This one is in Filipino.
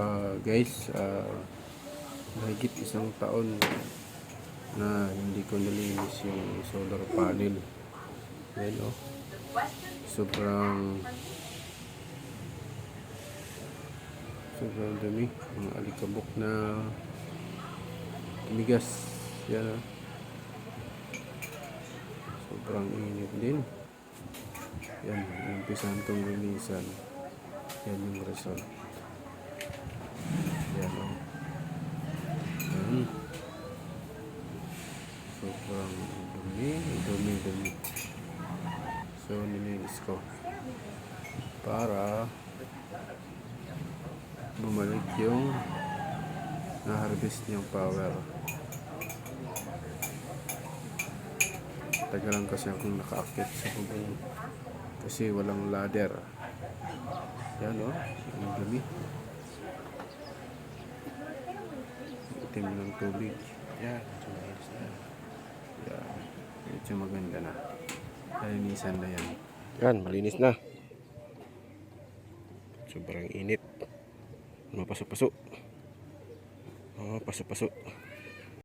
Ah, guys, ah, mahigit isang taon na hindi ko nalinis yung solar panel. Ayan oh. Sobrang sobrang dumi. Mga alikabok na tumigas. Yan oh. Sobrang init din. Yan, umpisahan kong linisan. Yan yung result. Yan o. Yan. Sobrang dumi, dumi. So, nilinis ko. Para bumalik yung na-harvest niyang power. Tagalan kasi akong nakaakit sa bubong kasi walang ladder. Yan o, ang dumi. Itim ng tubig. Yan, tumayos na. Yan, medyo maganda na. Nalinisan na yan. Yan, malinis na. Sobrang init. Mapaso-paso. Mapaso-paso.